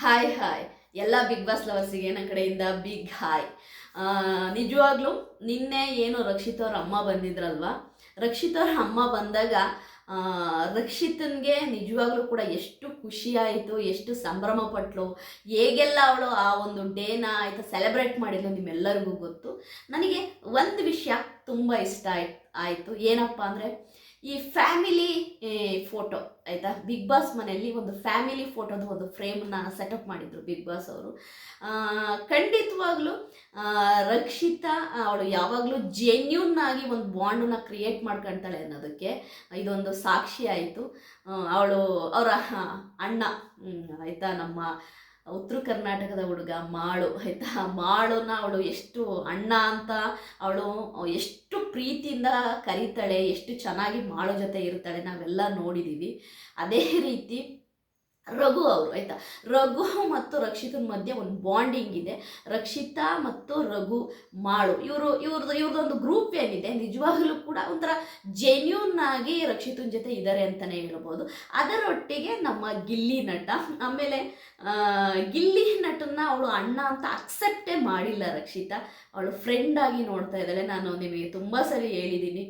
Hi hi ಎಲ್ಲ big boss ಲವರ್ಸಿಗೆ ನನ್ನ ಕಡೆಯಿಂದ ಬಿಗ್ ಹಾಯ್ ನಿಜವಾಗ್ಲೂ ನಿನ್ನೆ ಏನು ರಕ್ಷಿತ್ ಅವ್ರ ಅಮ್ಮ ಬಂದಿದ್ರಲ್ವಾ? ರಕ್ಷಿತ್ ಅವ್ರ ಅಮ್ಮ ಬಂದಾಗ ರಕ್ಷಿತನ್ಗೆ ನಿಜವಾಗ್ಲೂ ಕೂಡ ಎಷ್ಟು ಖುಷಿ ಆಯಿತು, ಎಷ್ಟು ಸಂಭ್ರಮ ಪಟ್ಲು, ಹೇಗೆಲ್ಲ ಅವಳು ಆ ಒಂದು ಡೇನ ಆಯಿತು ಸೆಲೆಬ್ರೇಟ್ ಮಾಡಿದ್ಲು ನಿಮ್ಮೆಲ್ಲರಿಗೂ ಗೊತ್ತು. ನನಗೆ ಒಂದು ವಿಷಯ ತುಂಬ ಇಷ್ಟ ಆಯ್ತು ಆಯಿತು. ಏನಪ್ಪ ಅಂದರೆ ಈ ಫ್ಯಾಮಿಲಿ ಫೋಟೋ ಆಯಿತಾ? ಬಿಗ್ ಬಾಸ್ ಮನೆಯಲ್ಲಿ ಒಂದು ಫ್ಯಾಮಿಲಿ ಫೋಟೋದ ಒಂದು ಫ್ರೇಮ್ನ ಸೆಟಪ್ ಮಾಡಿದ್ರು ಬಿಗ್ ಬಾಸ್ ಅವರು. ಖಂಡಿತವಾಗ್ಲೂ ರಕ್ಷಿತಾ ಅವಳು ಯಾವಾಗಲೂ ಜೆನ್ಯೂನ್ ಆಗಿ ಒಂದು ಬಾಂಡನ್ನ ಕ್ರಿಯೇಟ್ ಮಾಡ್ಕೊಳ್ತಾಳೆ ಅನ್ನೋದಕ್ಕೆ ಇದೊಂದು ಸಾಕ್ಷಿ ಆಯಿತು. ಅವಳು ಅವರ ಅಣ್ಣ ಆಯಿತಾ? ನಮ್ಮ ಉತ್ತರ ಕರ್ನಾಟಕದ ಹುಡುಗ ಮಾಳು, ಆಯಿತಾ? ಮಾಳುನ ಅವಳು ಎಷ್ಟು ಅಣ್ಣ ಅಂತ ಅವಳು ಎಷ್ಟು ಪ್ರೀತಿಯಿಂದ ಕರೀತಾಳೆ, ಎಷ್ಟು ಚೆನ್ನಾಗಿ ಮಾಳು ಜೊತೆ ಇರ್ತಾಳೆ, ನಾವೆಲ್ಲ ನೋಡಿದ್ದೀವಿ ಅದೇ ರೀತಿ ರಘು ಅವರು, ಆಯಿತಾ? ರಘು ಮತ್ತು ರಕ್ಷಿತನ ಮಧ್ಯೆ ಒಂದು ಬಾಂಡಿಂಗ್ ಇದೆ. ರಕ್ಷಿತಾ ಮತ್ತು ರಘು ಮಾಳು. ಇವರು ಇವ್ರದ್ದು ಇವ್ರದ್ದೊಂದು ಗ್ರೂಪ್ ಏನಿದೆ, ನಿಜವಾಗಲೂ ಕೂಡ ಒಂಥರ ಜೆನ್ಯೂನ್ ಆಗಿ ರಕ್ಷಿತನ ಜೊತೆ ಇದ್ದಾರೆ ಅಂತಲೇ ಹೇಳ್ಬೋದು. ಅದರೊಟ್ಟಿಗೆ ನಮ್ಮ ಗಿಲ್ಲಿ ನಟ, ಆಮೇಲೆ ಗಿಲ್ಲಿ ನಟನ್ನ ಅವಳು ಅಣ್ಣ ಅಂತ ಅಕ್ಸೆಪ್ಟೇ ಮಾಡಿಲ್ಲ ರಕ್ಷಿತಾ. ಅವಳು ಫ್ರೆಂಡ್ ಆಗಿ ನೋಡ್ತಾ ಇದ್ದಾಳೆ. ನಾನು ನಿಮಗೆ ತುಂಬ ಸರಿ ಹೇಳಿದ್ದೀನಿ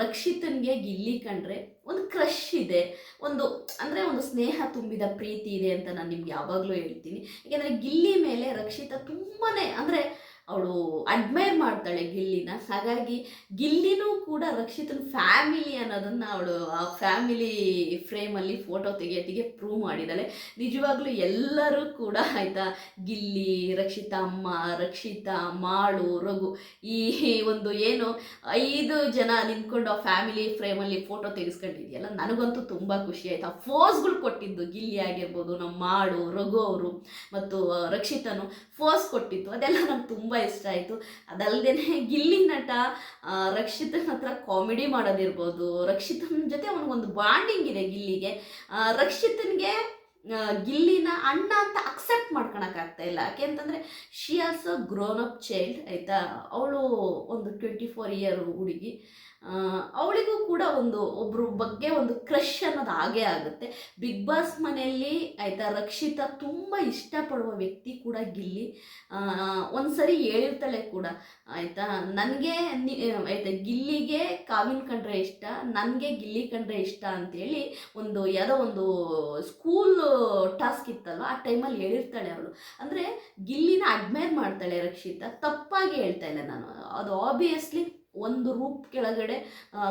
ರಕ್ಷಿತನಿಗೆ ಗಿಲ್ಲಿ ಕಂಡ್ರೆ ಒಂದು ಕ್ರಶ್ ಇದೆ. ಒಂದು ಅಂದರೆ ಒಂದು ಸ್ನೇಹ ತುಂಬಿದ ಪ್ರೀತಿ ಇದೆ ಅಂತ ನಾನು ನಿಮ್ಗೆ ಯಾವಾಗಲೂ ಹೇಳ್ತೀನಿ. ಯಾಕೆಂದರೆ ಗಿಲ್ಲಿ ಮೇಲೆ ರಕ್ಷಿತಾ ತುಂಬಾ ಅಂದರೆ ಅವಳು ಅಡ್ಮೈರ್ ಮಾಡ್ತಾಳೆ ಗಿಲ್ಲಿನ. ಹಾಗಾಗಿ ಗಿಲ್ಲಿನೂ ಕೂಡ ರಕ್ಷಿತನ ಫ್ಯಾಮಿಲಿ ಅನ್ನೋದನ್ನು ಅವಳು ಆ ಫ್ಯಾಮಿಲಿ ಫ್ರೇಮಲ್ಲಿ ಫೋಟೋ ತೆಗೆಯೋತ್ತಿಗೆ ಪ್ರೂವ್ ಮಾಡಿದ್ದಾಳೆ. ನಿಜವಾಗ್ಲೂ ಎಲ್ಲರೂ ಕೂಡ ಆಯಿತಾ, ಗಿಲ್ಲಿ, ರಕ್ಷಿತಾ ಅಮ್ಮ, ರಕ್ಷಿತಾ, ಮಾಳು, ರಘು ಈ ಒಂದು ಏನು ಐದು ಜನ ನಿಂತ್ಕೊಂಡು ಆ ಫ್ಯಾಮಿಲಿ ಫ್ರೇಮಲ್ಲಿ ಫೋಟೋ ತೆಗೆಸ್ಕೊಂಡಿದೆಯಲ್ಲ, ನನಗಂತೂ ತುಂಬ ಖುಷಿ ಆಯಿತು. ಆ ಫೋಸ್ಗಳು ಕೊಟ್ಟಿದ್ದು ಗಿಲ್ಲಿ ಆಗಿರ್ಬೋದು, ನಮ್ಮ ಮಾಡು ರಘು ಅವರು ಮತ್ತು ರಕ್ಷಿತನು ಫೋಸ್ ಕೊಟ್ಟಿತ್ತು. ಅದೆಲ್ಲ ನಂಗೆ ತುಂಬ ಇಷ್ಟ ಆಯಿತು. ಅದಲ್ಲದೆ ಗಿಲ್ಲಿ ನಟ ರಕ್ಷಿತನ ಹತ್ರ ಕಾಮಿಡಿ ಮಾಡೋದಿರ್ಬೋದು. ರಕ್ಷಿತನ ಜೊತೆ ಅವನಿಗೊಂದು ಬಾಂಡಿಂಗ್ ಇದೆ ಗಿಲ್ಲಿಗೆ. ರಕ್ಷಿತನಿಗೆ ಗಿಲ್ಲಿನ ಅಣ್ಣ ಅಂತ ಅಕ್ಸೆಪ್ಟ್ ಮಾಡ್ಕೊಳಕ್ಕಾಗ್ತಾ ಇಲ್ಲ. ಯಾಕೆ ಅಂತಂದರೆ she also grown up child ಆಯಿತಾ? ಅವಳು ಒಂದು ಟ್ವೆಂಟಿ ಫೋರ್ ಇಯರ್ ಹುಡುಗಿ. ಅವಳಿಗೂ ಕೂಡ ಒಂದು ಒಬ್ಬರು ಬಗ್ಗೆ ಒಂದು ಕ್ರಶ್ ಅನ್ನೋದು ಆಗೇ ಆಗುತ್ತೆ. ಬಿಗ್ ಬಾಸ್ ಮನೆಯಲ್ಲಿ ಆಯಿತಾ, ರಕ್ಷಿತಾ ತುಂಬ ಇಷ್ಟಪಡುವ ವ್ಯಕ್ತಿ ಕೂಡ ಗಿಲ್ಲಿ. ಒಂದು ಹೇಳಿರ್ತಾಳೆ ಕೂಡ, ಆಯಿತಾ, ನನಗೆ ಆಯಿತಾ, ಗಿಲ್ಲಿಗೆ ಕಾವಿನ ಕಂಡ್ರೆ ಇಷ್ಟ, ನನಗೆ ಗಿಲ್ಲಿ ಕಂಡ್ರೆ ಇಷ್ಟ ಅಂತೇಳಿ ಒಂದು ಯಾವುದೋ ಒಂದು ಸ್ಕೂಲ್ ಟಾಸ್ಕ್ ಇತ್ತಲ್ವ, ಆ ಟೈಮಲ್ಲಿ ಹೇಳಿರ್ತಾಳೆ ಅವಳು. ಅಂದರೆ ಗಿಲ್ಲಿನ ಅಡ್ಮೈರ್ ಮಾಡ್ತಾಳೆ ರಕ್ಷಿತಾ, ತಪ್ಪಾಗಿ ಹೇಳ್ತಾ ಇಲ್ಲ ನಾನು. ಅದು ಆಬ್ವಿಯಸ್ಲಿ ಒಂದು ರೂಪ್ ಕೆಳಗಡೆ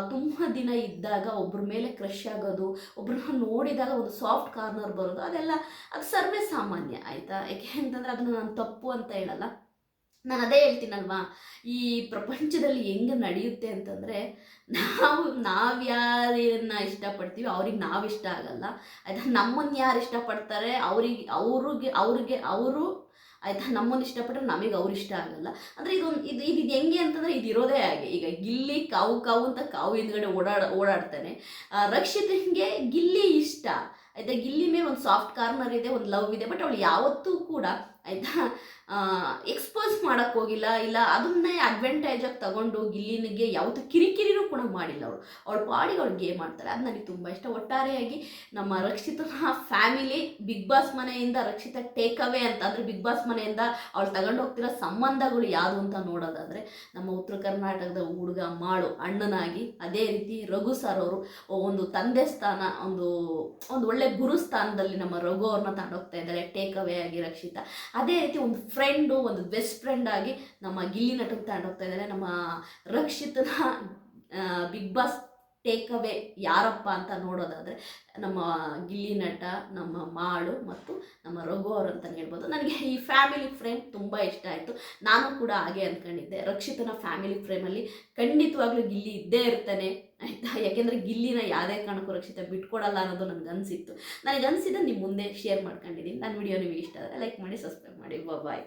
ತುಂಬ ದಿನ ಇದ್ದಾಗ ಒಬ್ಬರ ಮೇಲೆ ಕ್ರಶ್ ಆಗೋದು, ಒಬ್ರನ್ನ ನೋಡಿದಾಗ ಒಂದು ಸಾಫ್ಟ್ ಕಾರ್ನರ್ ಬರೋದು, ಅದೆಲ್ಲ, ಅದು ಸರ್ವೇ ಸಾಮಾನ್ಯ, ಆಯಿತಾ? ಯಾಕೆ ಅಂತಂದರೆ ಅದನ್ನು ನಾನು ತಪ್ಪು ಅಂತ ಹೇಳಲ್ಲ. ನಾನು ಅದೇ ಹೇಳ್ತೀನಲ್ವಾ? ಈ ಪ್ರಪಂಚದಲ್ಲಿ ಹೆಂಗೆ ನಡೆಯುತ್ತೆ ಅಂತಂದರೆ, ನಾವು ನಾವು ಯಾರನ್ನ ಇಷ್ಟಪಡ್ತೀವಿ ಅವ್ರಿಗೆ ನಾವು ಇಷ್ಟ ಆಗಲ್ಲ. ಆಯಿತಾ ನಮ್ಮನ್ನು ಯಾರು ಇಷ್ಟಪಡ್ತಾರೆ? ಅವ್ರಿಗೆ ಅವ್ರಿಗೆ ಅವ್ರಿಗೆ, ಅವರು ಆಯಿತಾ? ನಮ್ಮನ್ನು ಇಷ್ಟಪಟ್ಟರೆ ನಮಗೆ ಅವ್ರು ಇಷ್ಟ ಆಗಲ್ಲ. ಅಂದರೆ ಇದು ಇದು ಇದು ಹೆಂಗೆ ಅಂತಂದರೆ ಇದು ಇರೋದೇ ಹಾಗೆ. ಈಗ ಗಿಲ್ಲಿ ಕಾವು ಕಾವು ಅಂತ ಕಾವು ಹಿಂದ್ಗಡೆ ಓಡಾಡ ಓಡಾಡ್ತಾನೆ. ರಕ್ಷಿತನಿಗೆ ಗಿಲ್ಲಿ ಇಷ್ಟ. ಆಯಿತಾ? ಗಿಲ್ಲಿ ಮೇಲೆ ಒಂದು ಸಾಫ್ಟ್ ಕಾರ್ನರ್ ಇದೆ, ಒಂದು ಲವ್ ಇದೆ, ಬಟ್ ಅವಳು ಯಾವತ್ತೂ ಕೂಡ, ಆಯಿತಾ? ಎಕ್ಸ್ಪೋಸ್ ಮಾಡೋಕ್ಕೋಗಿಲ್ಲ ಇಲ್ಲ ಅದನ್ನೇ ಅಡ್ವಾಂಟೇಜ್ ಆಗಿ ತಗೊಂಡು ಗಿಲ್ಲಿನಿಗೆ ಯಾವುದು ಕಿರಿಕಿರಿನೂ ಕೂಡ ಮಾಡಿಲ್ಲ ಅವಳು. ಅವಳ ಪಾಡಿಗೆ ಅವಳು ಗೇಮ್ ಮಾಡ್ತಾರೆ ಅದು ನನಗೆ ತುಂಬ ಇಷ್ಟ. ಒಟ್ಟಾರೆಯಾಗಿ ನಮ್ಮ ರಕ್ಷಿತನ ಫ್ಯಾಮಿಲಿ ಬಿಗ್ ಬಾಸ್ ಮನೆಯಿಂದ ರಕ್ಷಿತ ಟೇಕ್ ಅವೇ ಅಂತ ಅಂದರೆ ಬಿಗ್ ಬಾಸ್ ಮನೆಯಿಂದ ಅವಳು ತಗೊಂಡು ಹೋಗ್ತಿರೋ ಸಂಬಂಧಗಳು ಯಾವುದು ಅಂತ ನೋಡೋದಾದರೆ ನಮ್ಮ ಉತ್ತರ ಕರ್ನಾಟಕದ ಹುಡುಗ ಮಾಳು ಅಣ್ಣನಾಗಿ ಅದೇ ರೀತಿ ರಘು ಸರ್ ಅವರು ಒಂದು ತಂದೆ ಸ್ಥಾನ, ಒಂದು ಒಂದು ಒಳ್ಳೆ ಗುರು ಸ್ಥಾನದಲ್ಲಿ ನಮ್ಮ ರಘು ಅವ್ರನ್ನ ತಗೊಂಡೋಗ್ತಾ ಇದ್ದಾರೆ. ಟೇಕ್ ಅವೇ ಆಗಿ ರಕ್ಷಿತ. ಅದೇ ರೀತಿ ಒಂದು ಫ್ರೆಂಡು ಒಂದು ಬೆಸ್ಟ್ ಫ್ರೆಂಡ್ ಆಗಿ ನಮ್ಮ ಗಿಲ್ಲಿ ನಟನ ತಗೊಂಡೋಗ್ತಾ ಇದ್ದಾರೆ ನಮ್ಮ ರಕ್ಷಿತನ ಬಿಗ್ ಬಾಸ್ ಟೇಕ್ ಅವೇ ಯಾರಪ್ಪ ಅಂತ ನೋಡೋದಾದರೆ ನಮ್ಮ ಗಿಲ್ಲಿ ನಟ, ನಮ್ಮ ಮಾಳು ಮತ್ತು ನಮ್ಮ ರಘು ಅವರು ಅಂತಲೇ ಹೇಳ್ಬೋದು. ನನಗೆ ಈ ಫ್ಯಾಮಿಲಿ ಫ್ರೇಮ್ ತುಂಬ ಇಷ್ಟ ಆಯಿತು. ನಾನು ಕೂಡ ಹಾಗೆ ಅಂದ್ಕೊಂಡಿದ್ದೆ ರಕ್ಷಿತನ ಫ್ಯಾಮಿಲಿ ಫ್ರೇಮಲ್ಲಿ ಖಂಡಿತವಾಗ್ಲೂ ಗಿಲ್ಲಿ ಇದ್ದೇ ಇರ್ತಾನೆ, ಆಯಿತಾ? ಯಾಕೆಂದರೆ ಗಿಲ್ಲಿನ ಯಾವುದೇ ಕಾರಣಕ್ಕೂ ರಕ್ಷಿತ ಬಿಟ್ಕೊಡಲ್ಲ ಅನ್ನೋದು ನನಗೆ ಅನಿಸಿತ್ತು. ನನಗೆ ಅನಿಸಿದ್ದು ನಿಮ್ಮ ಮುಂದೆ ಶೇರ್ ಮಾಡ್ಕೊಂಡಿದ್ದೀನಿ. ನನ್ನ ವಿಡಿಯೋ ನಿಮಗೆ ಇಷ್ಟ ಆದರೆ ಲೈಕ್ ಮಾಡಿ ಸಬ್ಸ್ಕ್ರೈಬ್ ಮಾಡಿ. ಬಾಯ್